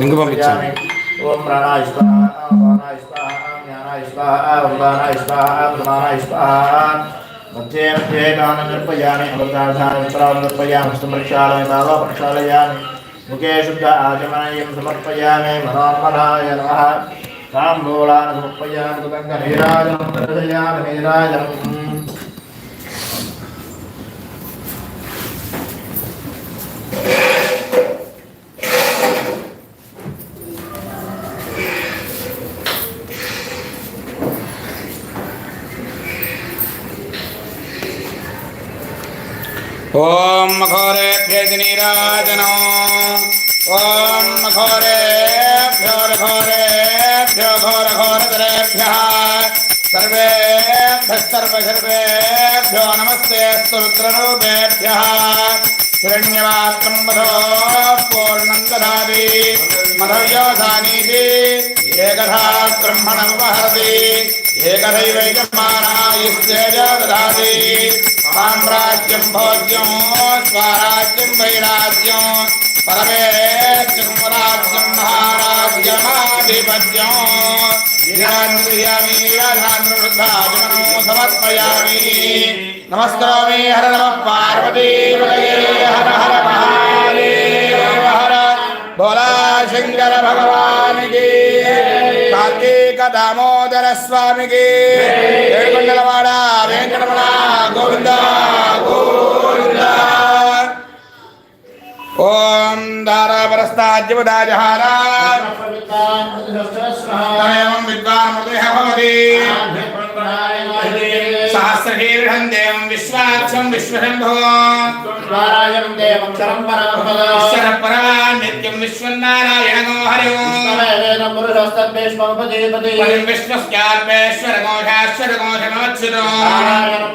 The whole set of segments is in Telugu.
ఇంక పంపించాను ఓం ప్రాణాయ స్వాహ ప్రాణాయ స్వాహ జ్ఞానాయ స్వాహ ఓంకారాయ స్వాహ ప్రమాణాయ స్వాహ మధ్యే మధ్యే గానం నిర్పయామి అమృతార్థానంతరం నిర్పయామి సమర్క్షాలయ భావ ప్రక్షాళయామి ముఖే శుద్ధ ఆచమనయం సమర్పయామి మనోన్మనాయ నమ नमः ताम्बूलान् समर्पयामि कृतङ्गनीराजनं दर्शयामि घोरघोरेभ्यो घोरघोरतरेभ्यः सर्वेभ्यस्तर्वसर्वेभ्यो नमस्ते स्तुरुद्ररूपेभ्यः हिरण्यवात्रम् मधो पूर्णम् दधाति मधव्योधानीति एकधा ब्रह्मणमुपहरति एकथैवैकमानायुस्तेज दधाति महान् राज्यम् भोज्यम् स्वाराज्यम् वैराज्यम् परमेन्द्रराज्यम महाराज्यमाधिपत्यो समर्पयामि हर नम पार्वती हर हर महादेव हर भोला शंकर भगवान की कार्तिक दामोदर स्वामी की वेंकटरमणा वेंकटरमणा गोविंदा गोविंदा శంకర భగవానికి కార్తీక దామోదర స్వామికి ఏడుకొండలవాడ వెంకటరమణ గోవింద గోవింద ఓం దారాపరస్తాజ్యపదాజహార తమేవం విద్వాన్ మృతయ భవతి సహస్రహీర్ఘం దేవం విశ్వాక్షం విశ్వశంభో. నారాయణం దేవం శరం ఈశ్వర పరమపద పరమా నిత్యం విశ్వన్నారాయణో హరి ఓం వేద పురుషస్తద్భేష్మపదేపదే పరం. విశ్వస్యాత్మేశ్వర ఘోషాశ్వర ఘోషమచ్యుతో నారాయణం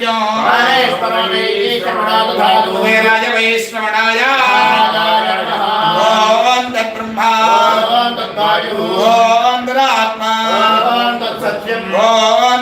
నిభ తస్యాంతే శిశేకోశోక్ష్మందస్మిన్ సర్వం ప్రతిష్ఠితం తస్య మధ్యే మహార్గర్విష్పార్చిర్విష్పదోముఖः సోగ్రవిభ్రదంతిష్టన్నాహారవజన కవిः ూర్ధ్వదశాయనస్వయస్తస్య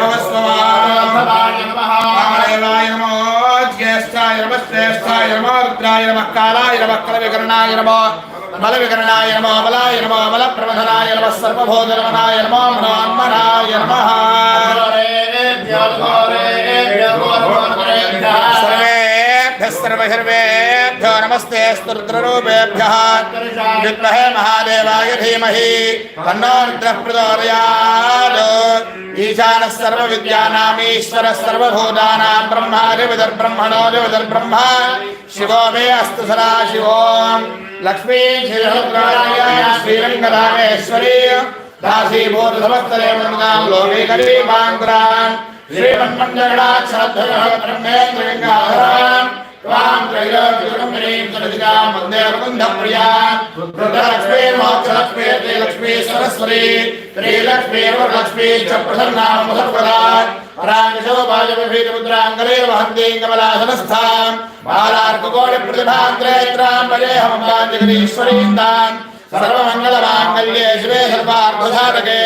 భవస్వమా వామదేవాయ నమో. జ్యేష్ఠాయ నమ. రుద్రాయ నమ. కాలాయ నమ. కల వికరణాయ నమో. బల వికరణాయ నమో. బలాయ నమో. బల ప్రమథనాయ నమ. సర్వభూతరమణాయ నమో. మనోన్మనాయ నమ. सर्वसर्वेभ्यो नमस्ते स्तुरुद्ररूपेभ्यः विद्महे महादेवाय धीमहि। तन्नो रुद्रः प्रचोदयात् ईशानः सर्वविद्यानामीश्वरः, सर्वभूतानां ब्रह्मादिविदर्ब्रह्मणो दिविदर्ब्रह्म शिवो मे अस्तु सदा शिवो। लक्ष्मी श्रीरङ्गरामेश्वरी। दासीभूतसमस्तरेवनां लोके करीमाङ्कुरान् श्रीमन्मञ्जगणाक्षरद्वयः ब्रह्मेन्द्रगङ्गाधरान् त्वां त्रैलोक्यगम्भीरीं सरसिजां वन्दे मुकुन्दप्रियान् रुद्रलक्ष्मी मोक्षलक्ष्मी श्रीलक्ष्मी सरस्वती श्रीलक्ष्मी वरलक्ष्मी च प्रसन्नां सर्वदा पराङ्गशो बाजविभीतमुद्राङ्गले वहन्तीं कमलासनस्थां बालार्ककोटिप्रतिभान्त्रेत्रां वजेऽहमम्बाञ्जगदीश्वरीं ताम् सर्वमङ्गलमाङ्गल्ये शिवे सर्वार्थसाधके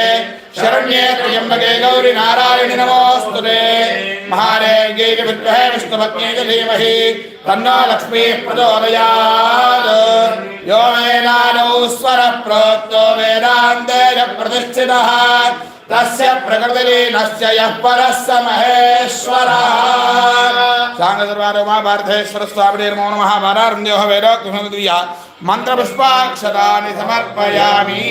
शरण्ये त्र्यम्बके गौरि नारायणि नमोऽस्तु ते महारेज्ञै च विद्महे विष्णुपत्न्यै च धीमहि तन्नो लक्ष्मीः प्रचोदयात् यो वेदानौ स्वरः प्रोक्तो वेदान्ते च प्रतिष्ठितः तस्य प्रकृतिलीनस्य यः परः स महेश्वरः साङ्गसर्वारो महाभारतेश्वरस्वामिनिर्मो नमः महारारण्योः वेदोक्तिः మంత్రపుష్పాక్షరాన్ని సమర్పయామి.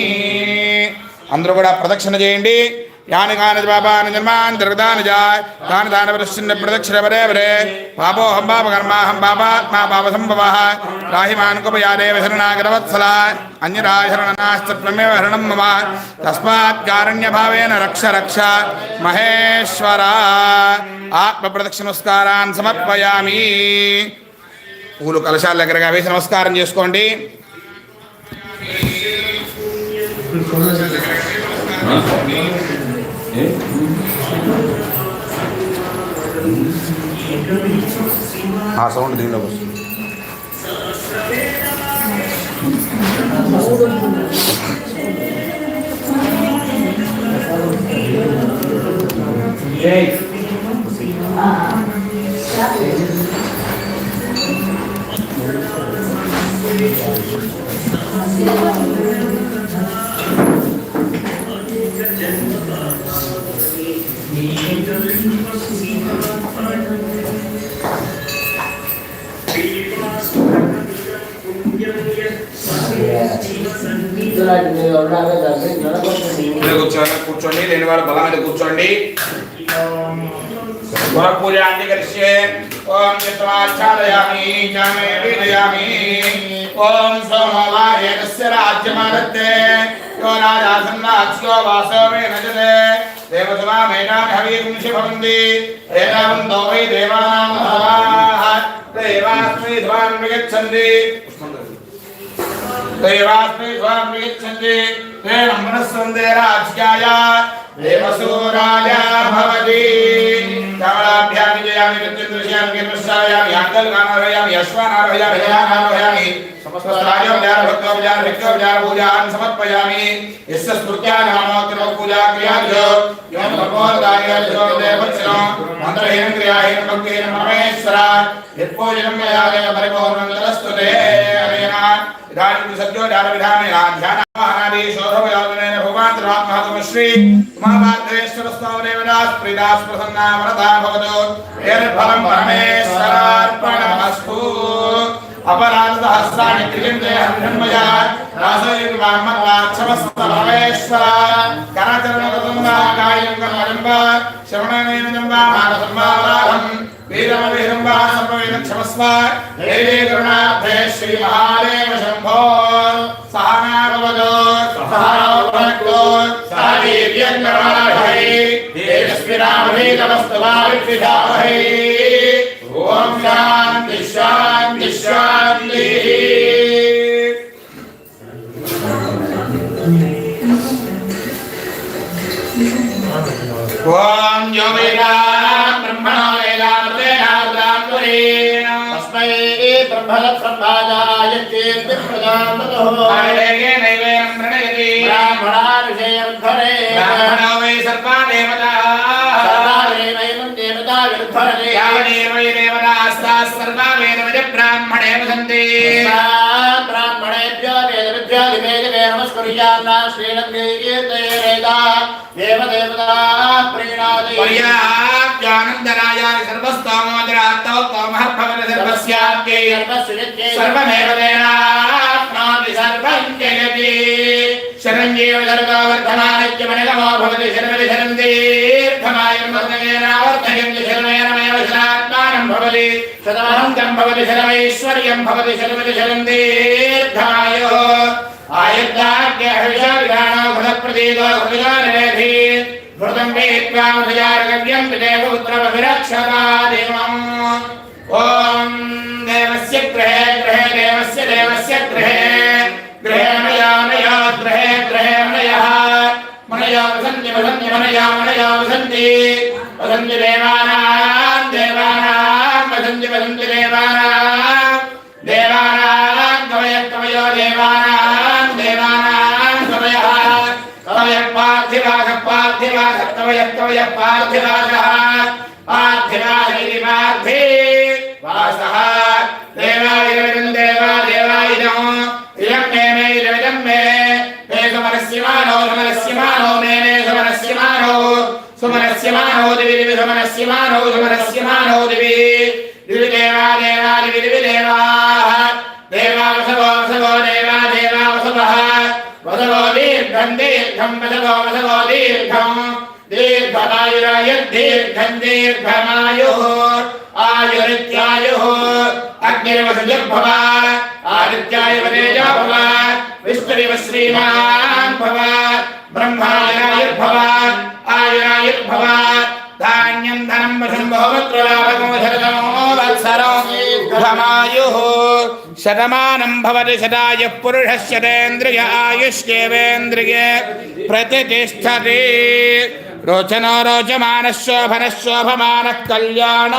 అందరూ కూడా ప్రదక్షిణ చేయండి. యాని కాని పాపాని జన్మాన్ తిరగదాని జాయ్. తాని దాని ప్రశ్న ప్రదక్షిణ వరే వరే. పాపోహం పాప కర్మాహం పాపాత్మా పాప సంభవ. రాహిమాన్ కుపయాదేవ శరణాగరవత్సల అన్యరాశరణనాశ్చత్వమేవ హరణం మమ. తస్మాత్ కారణ్య భావేన రక్ష రక్ష. మహేశ్వర. ఆత్మ ప్రదక్షిణస్కారాన్ని సమర్పయామి. పూలు కలశాల దగ్గరగా వేసి నమస్కారం చేసుకోండి. ఆ సౌండ్ దీనిలోకి వస్తుంది. కూర్చోండి కూర్చోండి లేని వారు బలం మీద కూర్చోండి. వర పూజ ఓం చిత్తమాచ్ఛాదయామి జ్ఞానే వీడయామి ఓం సోమవాయ రాజ్యమానత్తే. యో రాజాసన్నాచ్యో వాసో देवास्मै स्वामी यच्छन्ति तेन मनस्सन्देराज्ञाय देवसूराय भवति कमलाभ्यां विजयामि मृत्युदृश्यामि कीर्मश्रावयामि याङ्गलगानारोहयामि अश्वानारोहयामि हयानारोहयामि समस्तराजोपचारभक्तोपचार भिक्षोपचारपूजान् समर्पयामि। यस्य स्मृत्या नामोत्तमपूजा क्रियाभ्यो यों भगवद्दायभत्सनो मन्त्रहीनं क्रियाहीनं भक्तिहीनं परमेश्वर। यत्पूजनं मया देव परिपूर्णं तदस्तु ते इदानीं सद्यो ज्ञानविधानेन ध्यानामहानादीशोधमयोजनेन भगवान्तरात्महतमश्री उमापार्थेश्वरस्तावदेवदास्प्रीदास्प्रसन्ना वरदा भवतु यद्फलं परमेश्वरार्पणमस्तु अपराधसहस्राणि क्रियन्ते हन्मया रासयिर्वामत्वाक्षमस्तभवेश्वर करचरणकृतं वा कार्यं कर्मजं वा श्रवणनेन वा मानसं वा వీరమవిహృంభా సంభవేద క్షమస్వ. దేవీ ఓం శాంతి ब्रह्मलब्रह्मादाय कीर्तिप्रदानतः आवेगे नैवेनं प्रणयति ब्राह्मणाविषयमुद्धरे ब्राह्मणो वै सर्वा देवताः सर्वादेवैनं देवता विरुद्धरे यावदेव वै देवतास्ताः सर्वा वेदविद ब्राह्मणे वसन्ति ब्राह्मणेभ्यो वेदविभ्यो दिवेदिवे नमस्कुर्यान्ना श्रीलङ्केते वेदा देवदेवता प्रीणादि पर्याप्यानन्दराय सर्वस्तोमोदरात्तौ तोमः भवति सर्वस्याप्यै सर्वमेव तेनाप्नोति सर्वं जगति शरण्येव सर्ववर्धमानत्यमनिगमो भवति शर्मति शरं दीर्घमायुर्वर्धनेनावर्धयन्ति शर्मेणमेव शरात्मानं भवति शतमहन्तं भवति शरमैश्वर्यं भवति शरमति शरं दीर्घमायुः आयुर्दाग्यहविषाविधानो घृतप्रतीतो घृतगानवेधि घृतं वेत्त्वामभिजारगव्यं विदेव पुत्रमभिरक्षता देवम् ॐ देवस्य गृहे गृहे देवस्य देवस्य गृहे गृहे मया मया गृहे गृहे मनयः मनया वसन्ति वसन्ति मनया मनया वसन्ति वसन्ति देवानां పార్థివాసత్వయత్వయ పార్థివాస పార్థివాసైరి పార్థి వాస దేవాయిరం దేవా దేవాయిదం ఇదం మే మే ఇదం మే మే సుమనస్యమానో సుమనస్యమానో మే మే సుమనస్యమానో సుమనస్యమానో దివి దివి సుమనస్యమానో సుమనస్యమానో దివి దివి దేవా దేవా దివి దివి దేవా దేవా వసవో వసవో దేవా దేవా వసవ వసవో దీర్ఘం దీర్ఘం వదగో వదగో దీర్ఘం దీర్ఘమాయురాయుర్దీర్ఘం దీర్ఘమాయు. ఆయురిత్యాయు. అగ్నిర్వసుర్భవ ఆదిత్యాయ వదేజో భవ విష్ణురివ శ్రీమాన్ భవ బ్రహ్మాయురాయుర్భవ ఆయురాయుర్భవ ధాన్యం ధనం వశం భవత్రలాభమోధరమాయు శతమానం భవతి శతాయ పురుష శతేంద్రియ ఆయుష్యేవేంద్రియే ప్రతిష్టతి రోచనో రోచమానశోభనశోభమాన కళ్యాణ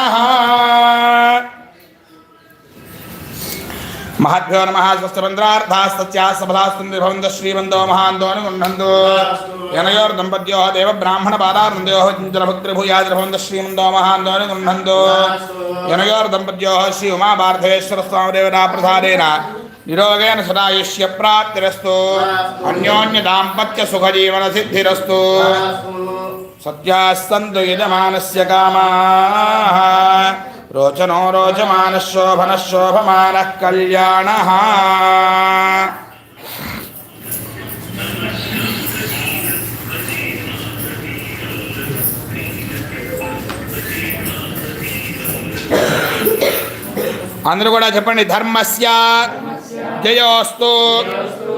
మహద్భ్యో నమ. స్వస్థమంద్రార్థాస్తస్యాసఫలాస్తుందిభవంత శ్రీమందో మహాందో అనుగుండంతో ఎనయోర్ దంపత్యో దేవ బ్రాహ్మణ పాదారుందో చింతలభుత్రిభూయాదిభవంత శ్రీమందో మహాందో అనుగుండంతో ఎనయోర్ దంపత్యో శ్రీ ఉమాభారతేశ్వర స్వామిదేవతా ప్రధానేన నిరోగేణ సదాయుష్య ప్రాప్తిరస్తు. అన్యోన్య దాంపత్య సుఖజీవన సిద్ధిరస్తు సత్యాస్తంతు యజమానస్య కామా. रोचनो रोचमानः शोभनः शोभमानः कल्याणः అందరూ కూడా చెప్పండి ధర్మస్య జయోస్తు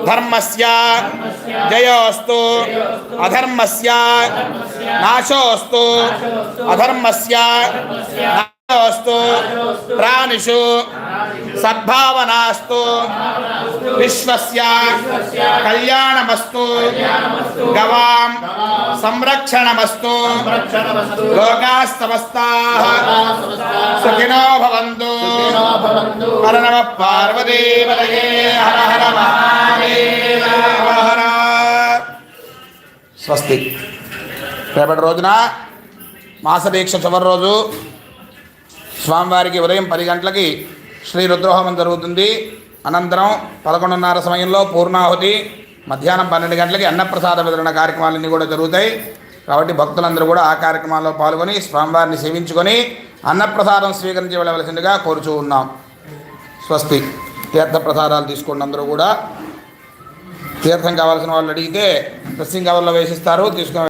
ధర్మస్య జయోస్తు అధర్మస్య నాశోస్తు అధర్మస్య నాశోస్తు ప్రాణిషు. సద్భావనాస్తు. విశ్వస్య. కళ్యాణమస్తు. గవాం. సంరక్షణమస్తు. లోకాస్తమస్తాః సుఖినో భవంతు. హర నమ పార్వతీపతయే. హర హర మహాదేవ. హర హర. స్వస్తి. రేపటి రోజున మాసదీక్ష చివరి రోజు. స్వామివారికి ఉదయం పది గంటలకి శ్రీ రుద్రహోమం జరుగుతుంది. అనంతరం పదకొండున్నర సమయంలో పూర్ణాహుతి మధ్యాహ్నం పన్నెండు గంటలకి అన్నప్రసాద వితరణ కార్యక్రమాలన్నీ కూడా జరుగుతాయి. కాబట్టి భక్తులందరూ కూడా ఆ కార్యక్రమాల్లో పాల్గొని స్వామివారిని సేవించుకొని అన్నప్రసాదం స్వీకరించి వెళ్ళవలసిందిగా కోరుచూ ఉన్నాం. స్వస్తి. తీర్థప్రసాదాలు తీసుకోండి అందరూ కూడా. తీర్థం కావాల్సిన వాళ్ళు అడిగితే డ్రెస్సింగ్ కవర్లో వేసిస్తారు తీసుకుని